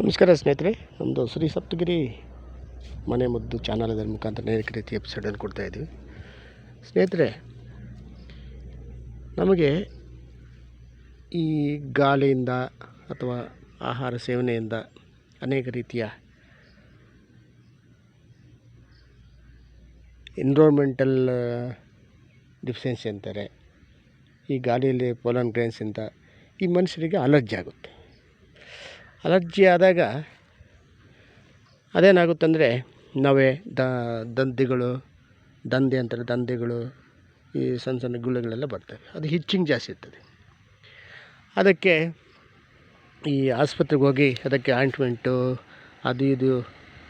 ನಮಸ್ಕಾರ ಸ್ನೇಹಿತರೆ ನಮ್ಮದು ಶ್ರೀ ಸಪ್ತಗಿರಿ ಮನೆ ಮದ್ದು ಚಾನಲ್ ಅದರ ಮುಖಾಂತರ ಅನೇಕ ರೀತಿ ಎಪಿಸೋಡನ್ನು ಕೊಡ್ತಾ ಇದ್ದೀವಿ. ಸ್ನೇಹಿತರೆ, ನಮಗೆ ಈ ಗಾಳಿಯಿಂದ ಅಥವಾ ಆಹಾರ ಸೇವನೆಯಿಂದ ಅನೇಕ ರೀತಿಯ ಎನ್ರೋನ್ಮೆಂಟಲ್ ಡಿಫಿಷಿಯನ್ಸಿ ಅಂತಾರೆ, ಈ ಗಾಳಿಯಲ್ಲಿ ಪೋಲನ್ ಗ್ರೈನ್ಸಿಂದ ಈ ಮನುಷ್ಯರಿಗೆ ಅಲರ್ಜಿ ಆಗುತ್ತೆ. ಅಲರ್ಜಿ ಆದಾಗ ಅದೇನಾಗುತ್ತಂದರೆ ನವೆ, ದ, ದಂದಿಗಳು, ದಂದೆ ಅಂತಾರೆ, ದಂದೆಗಳು, ಈ ಸಣ್ಣ ಸಣ್ಣ ಗುಳ್ಳೆಗಳೆಲ್ಲ ಬರ್ತವೆ. ಅದು ಹಿಚ್ಚಿಂಗ್ ಜಾಸ್ತಿ ಇರ್ತದೆ. ಅದಕ್ಕೆ ಈ ಆಸ್ಪತ್ರೆಗೆ ಹೋಗಿ ಅದಕ್ಕೆ ಆಯಿಂಟ್ಮೆಂಟು, ಅದು ಇದು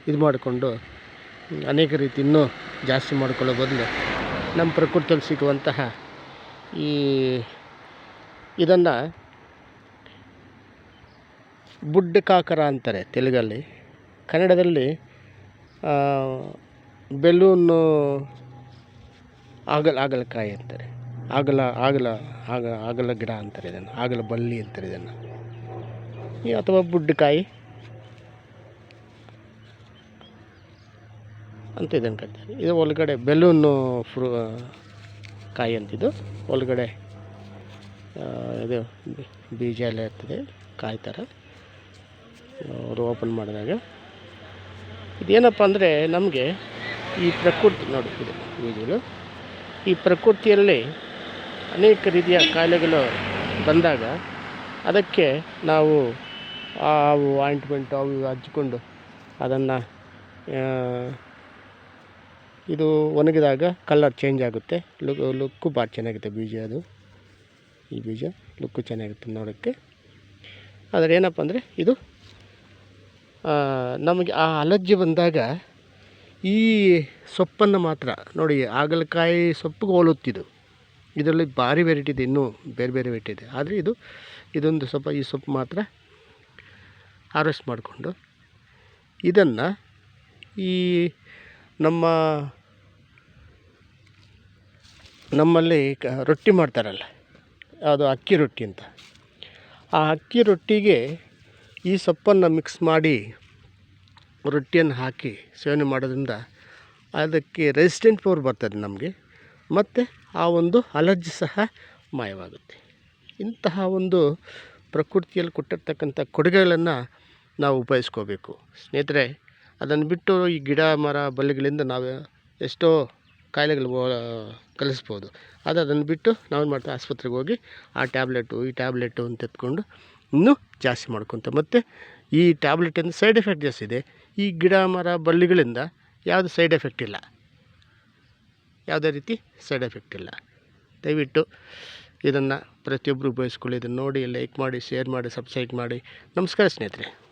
ಇದು ಮಾಡಿಕೊಂಡು ಅನೇಕ ರೀತಿ ಇನ್ನೂ ಜಾಸ್ತಿ ಮಾಡಿಕೊಳ್ಳೋ ಬದಲು ನಮ್ಮ ಪ್ರಕೃತಿಯಲ್ಲಿ ಸಿಗುವಂತಹ ಈ ಇದನ್ನು ಬುಡ್ಡ ಕಾಕರ ಅಂತಾರೆ ತೆಲುಗಲ್ಲಿ. ಕನ್ನಡದಲ್ಲಿ ಬೆಲೂನು, ಆಗಲ, ಆಗಲಕಾಯಿ ಅಂತಾರೆ. ಆಗಲ ಆಗಲ, ಆಗ, ಆಗಲ ಗಿಡ ಅಂತಾರೆ ಇದನ್ನು. ಆಗಲ ಬಳ್ಳಿ ಅಂತಾರೆ ಇದನ್ನು. ಅಥವಾ ಬುಡ್ಡಕಾಯಿ ಅಂತ ಇದನ್ನು ಕರಿತಾರೆ ಇದು ಒಳಗಡೆ ಬೆಲೂನು ಫ್ರೂ ಕಾಯಿ ಅಂತಿದ್ದು. ಒಳಗಡೆ ಇದು ಬೀಜ ಎಲ್ಲ ಇರ್ತದೆ ಕಾಯಿ ಥರ ಅವರು ಓಪನ್ ಮಾಡಿದಾಗ ಇದೇನಪ್ಪ ಅಂದರೆ ನಮಗೆ ಈ ಪ್ರಕೃತಿ ನೋಡಿ ಇದು ಬೀಜಗಳು ಈ ಪ್ರಕೃತಿಯಲ್ಲಿ ಅನೇಕ ರೀತಿಯ ಕಾಯಿಲೆಗಳು ಬಂದಾಗ ಅದಕ್ಕೆ ನಾವು ಅವು ಆಯಿಂಟ್ಮೆಂಟ್ ಅವು ಇವು ಹಚ್ಕೊಂಡು ಅದನ್ನು ಇದು ಒಣಗಿದಾಗ ಕಲರ್ ಚೇಂಜ್ ಆಗುತ್ತೆ. ಲುಕ್ ಲುಕ್ಕು ಭಾಳ ಚೆನ್ನಾಗುತ್ತೆ ಬೀಜ ಅದು. ಈ ಬೀಜ ಲುಕ್ಕು ಚೆನ್ನಾಗಿರುತ್ತೆ ನೋಡೋಕ್ಕೆ. ಆದರೆ ಏನಪ್ಪ ಅಂದರೆ ಇದು ನಮಗೆ ಆ ಅಲರ್ಜಿ ಬಂದಾಗ ಈ ಸೊಪ್ಪನ್ನು ಮಾತ್ರ ನೋಡಿ, ಹಾಗಲಕಾಯಿ ಸೊಪ್ಪಿಗೆ ಹೋಲುತ್ತಿದ್ದು. ಇದರಲ್ಲಿ ಭಾರಿ ವೆರೈಟಿ ಇದೆ, ಇನ್ನೂ ಬೇರೆ ಬೇರೆ ವೆರೈಟಿ ಇದೆ. ಆದರೆ ಇದು, ಇದೊಂದು ಸ್ವಲ್ಪ, ಈ ಸೊಪ್ಪು ಮಾತ್ರ ಹಾರ್ವೆಸ್ಟ್ ಮಾಡಿಕೊಂಡು, ಇದನ್ನು ಈ ನಮ್ಮ, ನಮ್ಮಲ್ಲಿ ಕ, ರೊಟ್ಟಿ ಮಾಡ್ತಾರಲ್ಲ, ಅದು ಅಕ್ಕಿ ರೊಟ್ಟಿ ಅಂತ. ಆ ಅಕ್ಕಿ ರೊಟ್ಟಿಗೆ ಈ ಸೊಪ್ಪನ್ನು ಮಿಕ್ಸ್ ಮಾಡಿ ರೊಟ್ಟಿಯನ್ನು ಹಾಕಿ ಸೇವನೆ ಮಾಡೋದ್ರಿಂದ ಅದಕ್ಕೆ ರೆಸಿಸ್ಟೆಂಟ್ ಪವರ್ ಬರ್ತದೆ ನಮಗೆ. ಮತ್ತು ಆ ಒಂದು ಅಲರ್ಜಿ ಸಹ ಮಾಯವಾಗುತ್ತೆ. ಇಂತಹ ಒಂದು ಪ್ರಕೃತಿಯಲ್ಲಿ ಕೊಟ್ಟಿರ್ತಕ್ಕಂಥ ಕೊಡುಗೆಗಳನ್ನು ನಾವು ಉಪಯೋಗಿಸ್ಕೋಬೇಕು. ಸ್ನೇಹಿತರೆ, ಅದನ್ನು ಬಿಟ್ಟು ಈ ಗಿಡ, ಮರ, ಬಳ್ಳಿಗಳಿಂದ ನಾವು ಎಷ್ಟೋ ಕಾಯಿಲೆಗಳು ಕಲಿಸ್ಬೋದು. ಆದರೆ ಅದನ್ನು ಬಿಟ್ಟು ನಾವೇನು ಮಾಡ್ತೀವಿ ಆಸ್ಪತ್ರೆಗೆ ಹೋಗಿ ಆ ಟ್ಯಾಬ್ಲೆಟು, ಈ ಟ್ಯಾಬ್ಲೆಟು ಅಂತ ಎತ್ಕೊಂಡು ಇನ್ನೂ ಜಾಸ್ತಿ ಮಾಡ್ಕೊತ ಮತ್ತು ಈ ಟ್ಯಾಬ್ಲೆಟಿಂದ ಸೈಡ್ ಎಫೆಕ್ಟ್ ಜಾಸ್ತಿ ಇದೆ. ಈ ಗಿಡ, ಮರ, ಬಳ್ಳಿಗಳಿಂದ ಯಾವುದು ಸೈಡ್ ಎಫೆಕ್ಟ್ ಇಲ್ಲ. ಯಾವುದೇ ರೀತಿ ಸೈಡ್ ಎಫೆಕ್ಟ್ ಇಲ್ಲ. ದಯವಿಟ್ಟು ಇದನ್ನು ಪ್ರತಿಯೊಬ್ಬರು ಉಪಯೋಗಿಸ್ಕೊಳ್ಳಿ. ಇದನ್ನು ನೋಡಿ ಲೈಕ್ ಮಾಡಿ ಶೇರ್ ಮಾಡಿ ಸಬ್ಸ್ಕ್ರೈಬ್ ಮಾಡಿ. ನಮಸ್ಕಾರ ಸ್ನೇಹಿತರೆ.